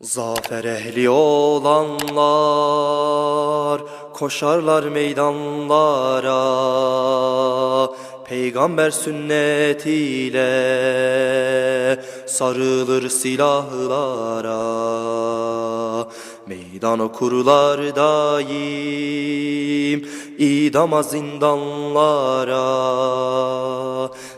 Zafer ehli olanlar koşarlar meydanlara. Peygamber sünnetiyle sarılır silahlara. Meydan okurlar daim idama zindanlara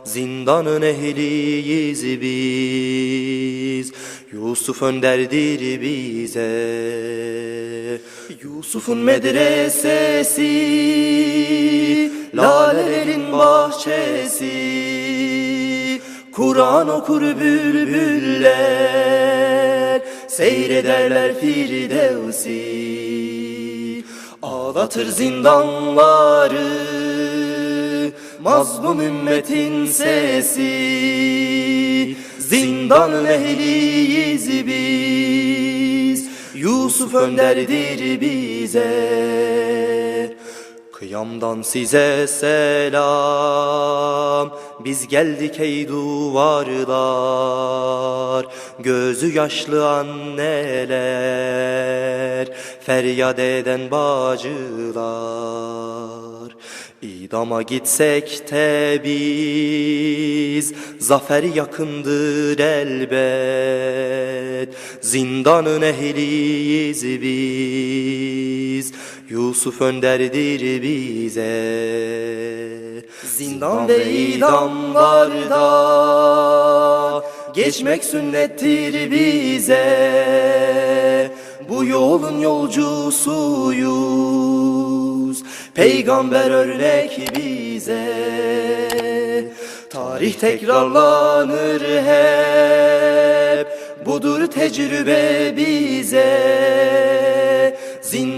Zindanın ehliyiz biz. Yusuf önderdir bize. Yusuf'un medresesi Lalelerin bahçesi. Kur'an okur bülbüller Seyrederler Firdevsi. Ağlatır zindanları Mazlum ümmetin sesi Zindanın ehliyiz biz. Yusuf önderdir bize Kıyamdan size selam. Biz geldik ey duvarlar Gözü yaşlı anneler Feryat eden bacılar. İdama gitsek de biz Zafer yakındır elbet. Zindanın ehliyiz biz Yusuf önderdir bize. Zindan ve idamlarda Geçmek sünnettir bize. Bu yolun yolcusuyuz. Peygamber örnek bize. Tarih tekrarlanır hep. Budur tecrübe bize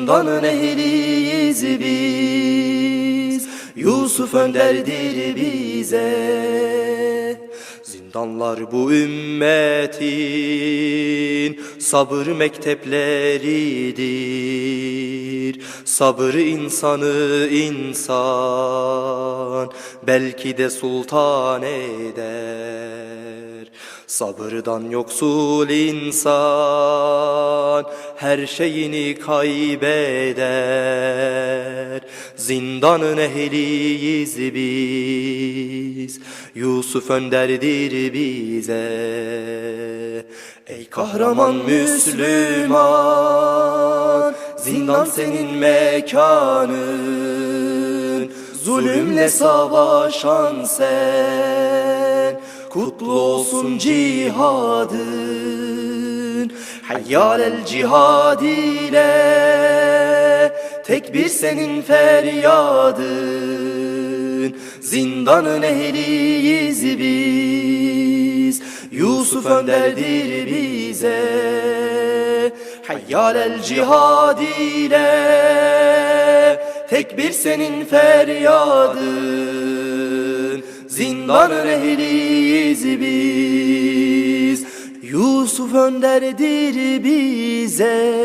Zindanın ehliyiz biz Yusuf önderdir bize Zindanlar bu ümmetin sabır mektepleridir. Sabır insanı insan belki de sultan eder. Sabırdan yoksul insan her şeyini kaybeder. Zindanın ehliyiz biz, Yusuf önderdir bize. Ey kahraman Müslüman, zindan senin mekanın. Zulümle savaşan sen, kutlu olsun cihadın. Hayyal el cihad ile Tekbir senin feryadın Zindanın ehliyiz biz Yusuf önderdir bize Hayyal el cihad ile Tekbir senin feryadın. Zindanın ehliyiz biz. Yusuf önderdir bize